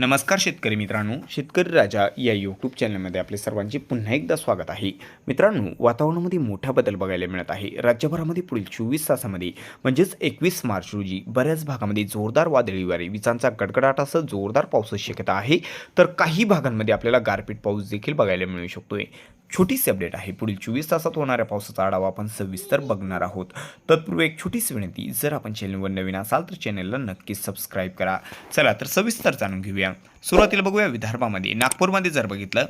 नमस्कार शेतकरी मित्रांनो शेतकरी राजा या यूट्यूब चॅनलमध्ये आपले सर्वांचे पुन्हा एकदा स्वागत आहे. मित्रांनो वातावरणामध्ये मोठा बदल बघायला मिळत आहे. राज्यभरामध्ये पुढील चोवीस तासामध्ये म्हणजेच एकवीस मार्च रोजी बऱ्याच भागामध्ये जोरदार वादळी वारे विजांचा गडगडाटासह जोरदार पावसाची शक्यता आहे. तर काही भागांमध्ये आपल्याला गारपीट पाऊस देखील बघायला मिळू शकतोय. छोटीशी अपडेट आहे. पुढील चोवीस तासात होणाऱ्या पावसाचा आढावा आपण सविस्तर बघणार आहोत. तत्पूर्वी एक छोटीशी विनंती जर आपण चॅनलवर नवीन असाल तर चॅनलला नक्कीच सबस्क्राईब करा. चला तर सविस्तर जाणून घेऊया. सुरुवातीला बघूया विदर्भामध्ये. नागपूरमध्ये जर बघितलं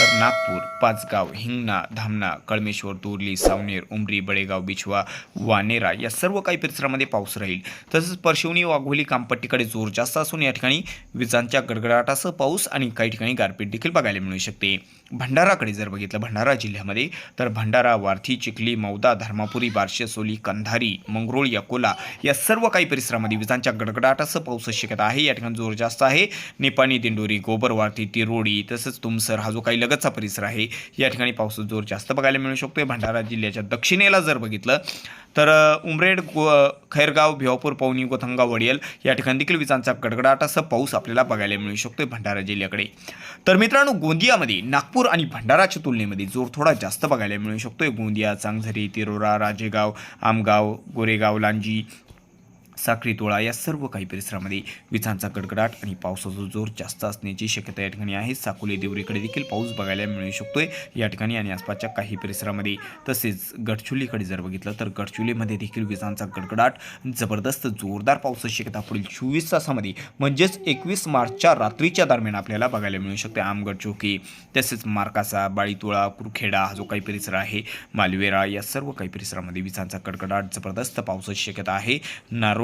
तर नागपूर पाचगाव हिंगणा धामणा कळमेश्वर दोरली सावनेर उमरी बळेगाव बिछवा वानेरा या सर्व काही परिसरामध्ये पाऊस राहील. तसंच परशिवनी वाघोली कामपट्टीकडे जोर जास्त असून या ठिकाणी विजांच्या गडगडाटासह पाऊस आणि काही ठिकाणी गारपीट देखील बघायला मिळू शकते. भंडाराकडे जर बघितलं भंडारा जिल्ह्यामध्ये तर भंडारा वारथी चिखली मौदा धर्मापुरी बार्शसोली कंधारी मंगरोळ अकोला या सर्व काही परिसरामध्ये विजांच्या गडगडाटासह पावसाची शक्यता आहे. या ठिकाणी जोर जास्त आहे. निपाणी दिंडोरी गोबरवारती तिरोडी तसंच तुमसर हा जो काही लगतचा परिसर आहे. या ठिकाणी पावसाचा जोर जास्त बघायला मिळू शकतोय. भंडारा जिल्ह्याच्या दक्षिणेला जर बघितलं तर उमरेड गो खैरगाव भिवापूर पवनी गोथंगा वडियल या ठिकाणी देखील विजांचा असं पाऊस आपल्याला बघायला मिळू शकतोय भंडारा जिल्ह्याकडे. तर मित्रांनो गोंदियामध्ये नागपूर आणि भंडाराच्या तुलनेमध्ये जोर थोडा जास्त बघायला मिळू शकतोय. गोंदिया चांगझरी तिरोरा राजेगाव आमगाव गोरेगाव लांजी साखरी तोळा या सर्व काही परिसरामध्ये विजांचा गडगडाट आणि पावसाचा जोर जास्त असण्याची शक्यता या ठिकाणी आहे. साकोली देवरीकडे देखील पाऊस बघायला मिळू शकतोय. या ठिकाणी आणि आसपासच्या काही परिसरामध्ये तसेच गडचुलीकडे जर बघितलं तर गडचुलीमध्ये देखील विजांचा गडगडाट जबरदस्त जोरदार पावसाची शक्यता पुढील चोवीस तासामध्ये म्हणजेच एकवीस मार्चच्या रात्रीच्या दरम्यान आपल्याला बघायला मिळू शकते. आमगड चौकी तसेच मार्कासा बाळीतोळा कुरखेडा हा जो काही परिसर आहे मालवेरा या सर्व काही परिसरामध्ये विजांचा कडकडाट जबरदस्त पावसाची शक्यता आहे.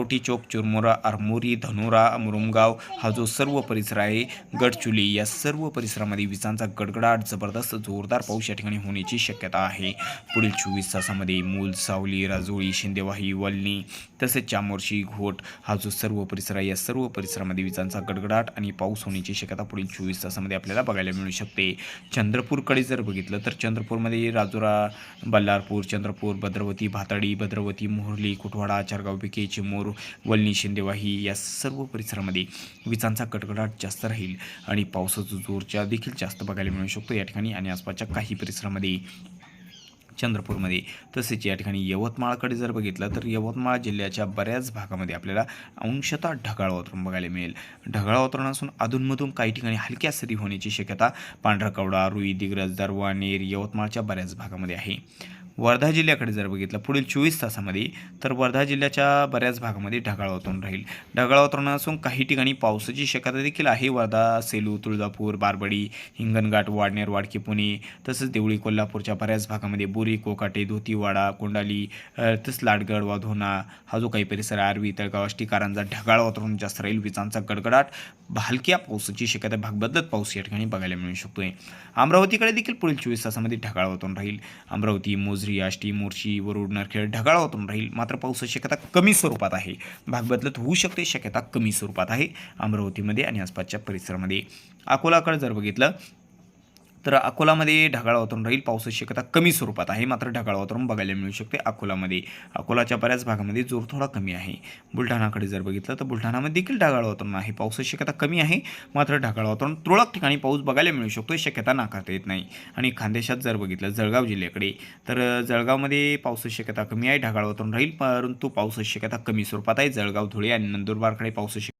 नारोटी चौक चुरमुरा आरमोरी धनोरा मुरुमगाव हा जो सर्व परिसर आहे गडचुली या सर्व परिसरामध्ये विजांचा गडगडाट जबरदस्त जोरदार पाऊस या ठिकाणी होण्याची शक्यता आहे. पुढील चोवीस तासामध्ये मूल सावली राजोळी शिंदेवाही वल्ली तसेच चामोर्शी घोट हा जो सर्व परिसर आहे या सर्व परिसरामध्ये विजांचा गडगडाट आणि पाऊस होण्याची शक्यता पुढील चोवीस तासामध्ये आपल्याला बघायला मिळू शकते. चंद्रपूरकडे जर बघितलं तर चंद्रपूरमध्ये राजुरा बल्लारपूर चंद्रपूर भद्रवती भाताडी भद्रवती मोहर्ली कुटवाडा चारगाव पिके चिमूर वल्ली शिंदेवाही या सर्व परिसरामध्ये विजांचा कडकडाट जास्त राहील आणि पावसाचा जोरच्या देखील जास्त बघायला मिळू शकतो. या ठिकाणी आणि आसपासच्या काही परिसरामध्ये चंद्रपूरमध्ये तसेच या ठिकाणी यवतमाळकडे जर बघितलं तर यवतमाळ जिल्ह्याच्या बऱ्याच भागामध्ये आपल्याला अंशतः ढगाळ वातावरण बघायला मिळेल. ढगाळ वातावरण असून अधूनमधून काही ठिकाणी हलक्या सरी होण्याची शक्यता पांढरकवडा रुई दिग्रज दरवा नेर यवतमाळच्या बऱ्याच भागामध्ये आहे. वर्धा जिल्ह्याकडे जर बघितलं पुढील चोवीस तासामध्ये तर वर्धा जिल्ह्याच्या बऱ्याच भागामध्ये ढगाळ वातावरण राहील. ढगाळ वातावरण असून काही ठिकाणी पावसाची शक्यता देखील आहे. वर्धा सेलू तुळजापूर बारबडी हिंगणघाट वाडनेर वाडकी पुणे तसंच देवळी कोल्हापूरच्या बऱ्याच भागामध्ये बोरी कोकाटे धोतीवाडा कोंडाली तसंच लाडगड वाधोना हा जो काही परिसर आहे आरवी तळगाव आष्टी कारंजा ढगाळ वातावरण जास्त राहील. विजांचा गडगडाट हलक्या पावसाची शक्यता भाग बदलत पाऊस या ठिकाणी बघायला मिळू शकतोय. अमरावतीकडे देखील पुढील चोवीस तासामध्ये ढगाळ वातावरण राहील. अमरावती मोजरी आष्टी मोर्शी वरुड नरखेड ढगाळ वातावरण राहील. मात्र पावसाची शक्यता कमी स्वरूपात आहे. भाग बदलत होऊ शकते शक्यता कमी स्वरूपात आहे. अमरावतीमध्ये आणि आसपासच्या परिसरामध्ये. अकोलाकडे जर बघितलं तर अकोलामध्ये ढगाळ वातावरण राहील. पावसाची शक्यता कमी स्वरूपात आहे. मात्र ढगाळ वातावरण बघायला मिळू शकते. अकोलामध्ये अकोलाच्या बऱ्याच भागामध्ये जोर थोडा कमी आहे. बुलढाणाकडे जर बघितलं तर बुलढाणामध्ये देखील ढगाळ वातावरण आहे. पावसाची शक्यता कमी आहे. मात्र ढगाळ वातावरण तुरळक ठिकाणी पाऊस बघायला मिळू शकतो शक्यता नाकारता येत नाही. आणि खानदेशात जर बघितलं जळगाव जिल्ह्याकडे तर जळगावमध्ये पावसाची शक्यता कमी आहे. ढगाळ वातावरण राहील. परंतु पावसाची शक्यता कमी स्वरूपात आहे. जळगाव धुळे आणि नंदुरबारकडे पावसाची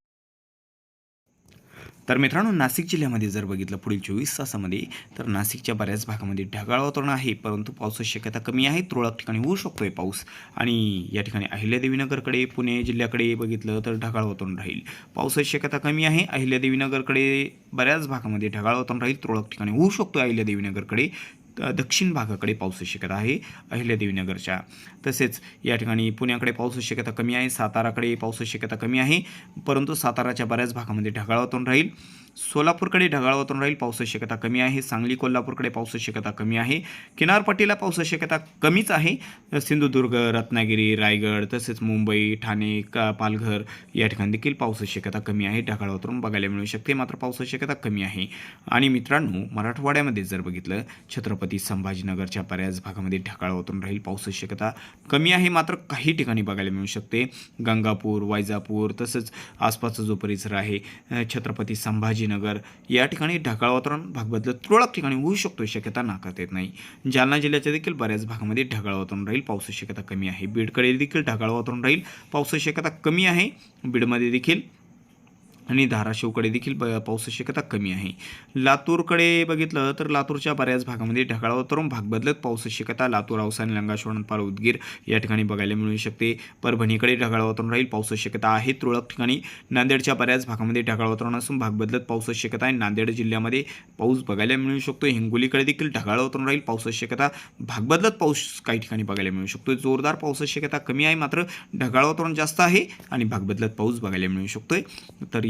तर मित्रांनो नाशिक जिल्ह्यामध्ये जर बघितलं पुढील चोवीस तासामध्ये तर नाशिकच्या बऱ्याच भागामध्ये ढगाळ वातावरण आहे परंतु पावसाची शक्यता कमी आहे. तुरळक ठिकाणी होऊ शकतोय पाऊस. आणि या ठिकाणी अहिल्यादेवीनगरकडे पुणे जिल्ह्याकडे बघितलं तर ढगाळ वातावरण राहील. पावसाची शक्यता कमी आहे. अहिल्यादेवीनगरकडे बऱ्याच भागामध्ये ढगाळ वातावरण राहील. तुरळक ठिकाणी होऊ शकतो अहिल्यादेवीनगरकडे. दक्षिण भागाकडे पावसाची शक्यता आहे अहिल्यादेवीनगरच्या. तसेच या ठिकाणी पुण्याकडे पावसाची शक्यता कमी आहे साताराकडे पावसाची शक्यता कमी आहे परंतु साताराच्या बऱ्याच भागामध्ये ढगाळ वातावरण राहील. सोलापूरकडे ढगाळ वातावरण राहील पावसाची शक्यता कमी आहे. सांगली कोल्हापूरकडे पावसाची शक्यता कमी आहे. किनारपट्टीला पावसाची शक्यता कमीच आहे. सिंधुदुर्ग रत्नागिरी रायगड तसेच मुंबई ठाणे का पालघर या ठिकाणी देखील पावसाची शक्यता कमी आहे. ढगाळ वातावरण बघायला मिळू शकते मात्र पावसाची शक्यता कमी आहे. आणि मित्रांनो मराठवाड्यामध्ये जर बघितलं छत्रपती छत्रपती संभाजीनगरच्या बऱ्याच भागामध्ये ढगाळ ओतून राहील पावसाची शक्यता कमी आहे. मात्र काही ठिकाणी बघायला मिळू शकते. गंगापूर वायजापूर तसंच आसपासचा जो परिसर आहे छत्रपती संभाजीनगर या ठिकाणी ढगाळ वातावरण भाग बदलत तुरळक ठिकाणी होऊ शकतो शक्यता नाकारता येत नाही. जालना जिल्ह्याच्या देखील बऱ्याच भागामध्ये ढगाळ वातावरण राहील पावसाची शक्यता कमी आहे. बीडकडे देखील ढगाळ वातावरण राहील पावसाची शक्यता कमी आहे. बीडमध्ये देखील आणि धाराशिवकडे देखील ब पावसाची शक्यता कमी आहे. लातूरकडे बघितलं तर लातूरच्या बऱ्याच भागामध्ये ढगाळ वातावरण भाग बदलत पावसाची शक्यता लातूर औसा लंगाश्वरण पाल उदगीर या ठिकाणी बघायला मिळू शकते. परभणीकडे ढगाळ राहील पावसाची शक्यता आहे. तुरळक ठिकाणी नांदेडच्या बऱ्याच भागामध्ये ढगाळ वातावरण असून भाग बदलत पावसाची शक्यता आहे. नांदेड जिल्ह्यामध्ये पाऊस बघायला मिळू शकतो. हिंगोलीकडे देखील ढगाळ वातावरण राहील पावसाची शक्यता भाग बदलत पाऊस काही ठिकाणी बघायला मिळू शकतो जोरदार पावसाची शक्यता कमी आहे मात्र ढगाळ वातावरण जास्त आहे आणि भाग बदलत पाऊस बघायला मिळू शकतोय. तर